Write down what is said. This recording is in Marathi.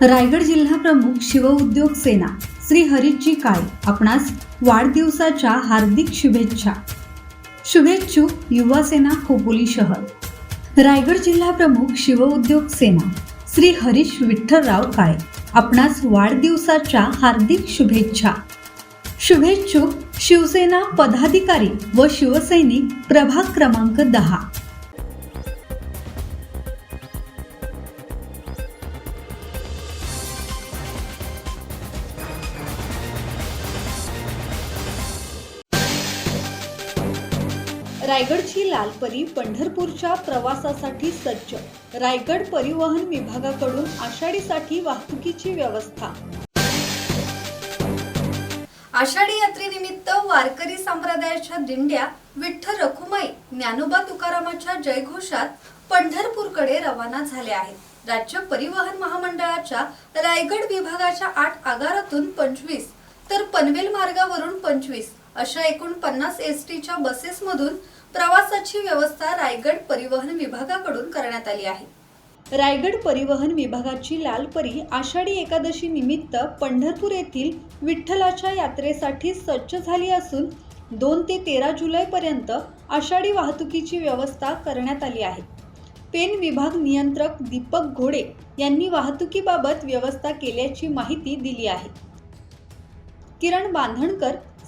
रायगड जिल्हा प्रमुख शिवउद्योग सेना श्री हरिजी काळे आपणास वाढदिवसाच्या हार्दिक शुभेच्छा. शुभेच्छुक युवा सेना खोपोली शहर. रायगड जिल्हा प्रमुख शिवउद्योग सेना श्री हरीश विठ्ठलराव काळे आपणास वाढदिवसाच्या हार्दिक शुभेच्छा. शुभेच्छुक शिवसेना पदाधिकारी व शिवसैनिक प्रभाग क्रमांक दहा. रायगडची लालपरी पंढरपूरच्या प्रवासासाठी सज्ज. रायगड परिवहन विभागाकडून आषाढीसाठी वाहतुकीची व्यवस्था. आषाढी यात्रेनिमित्त वारकरी संप्रदायाच्या दिंड्या विठ्ठल रखुमाई ज्ञानोबा तुकारामाच्या जयघोषात पंढरपूरकडे रवाना झाल्या आहेत. राज्य परिवहन महामंडळाच्या रायगड विभागाच्या आठ आगारातून पंचवीस तर पनवेल मार्गावरून पंचवीस. अशा एकूण पन्नास एस टीच्या बसेसमधून प्रवासाची व्यवस्था रायगड परिवहन विभागाकडून करण्यात आली आहे. रायगड परिवहन विभागाची लालपरी आषाढी एकादशी निमित्त पंढरपूर येथील विठ्ठलाच्या यात्रेसाठी सज्ज झाली असून दोन ते तेरा जुलैपर्यंत आषाढी वाहतुकीची व्यवस्था करण्यात आली आहे. पेन विभाग नियंत्रक दीपक घोडे यांनी वाहतुकीबाबत व्यवस्था केल्याची माहिती दिली आहे. किरण बांधणकर